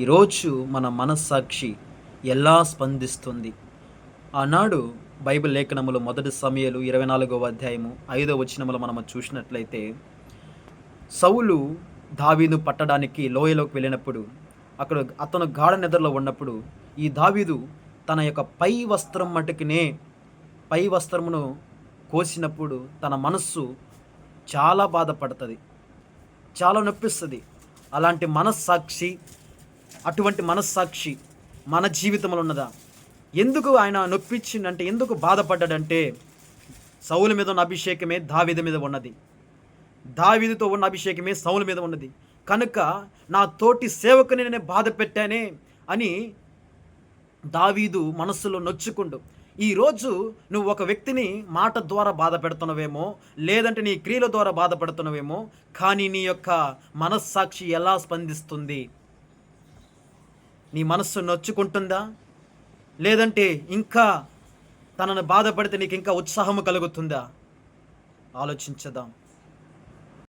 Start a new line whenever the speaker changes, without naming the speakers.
ఈరోజు మన మనస్సాక్షి ఎలా స్పందిస్తుంది? ఆనాడు బైబిల్ లేఖనములు మొదటి సమయలు ఇరవై నాలుగవ అధ్యాయము ఐదో వచనములు మనము చూసినట్లయితే సౌలు దావీదు పట్టడానికి లోయలోకి వెళ్ళినప్పుడు అక్కడ అతను గాఢ నిద్రలో ఉన్నప్పుడు ఈ దావీదు తన యొక్క పై వస్త్రం మటుకునే పై వస్త్రమును కోసినప్పుడు తన మనస్సు చాలా బాధపడుతుంది చాలా నొప్పిస్తుంది. అలాంటి మనస్సాక్షి అటువంటి మనస్సాక్షి మన జీవితంలో ఉన్నదా? ఎందుకు ఆయన నొప్పించిందంటే ఎందుకు బాధపడ్డాడంటే సౌలు మీద ఉన్న అభిషేకమే దావిద మీద ఉన్నది. దావీదుతో ఉన్న అభిషేకమే సౌలు మీద ఉన్నది. కనుక నా తోటి సేవకుని నేను బాధ పెట్టానే అని దావీదు మనస్సులో నొచ్చుకుండు. ఈరోజు నువ్వు ఒక వ్యక్తిని మాట ద్వారా బాధ పెడుతున్నావేమో లేదంటే నీ క్రియల ద్వారా బాధ పెడుతున్నావేమో కానీ నీ యొక్క మనస్సాక్షి ఎలా స్పందిస్తుంది? నీ మనస్సు నొచ్చుకుంటుందా? లేదంటే ఇంకా తనను బాధపడితే నీకు ఇంకా ఉత్సాహము కలుగుతుందా? ఆలోచించదాం.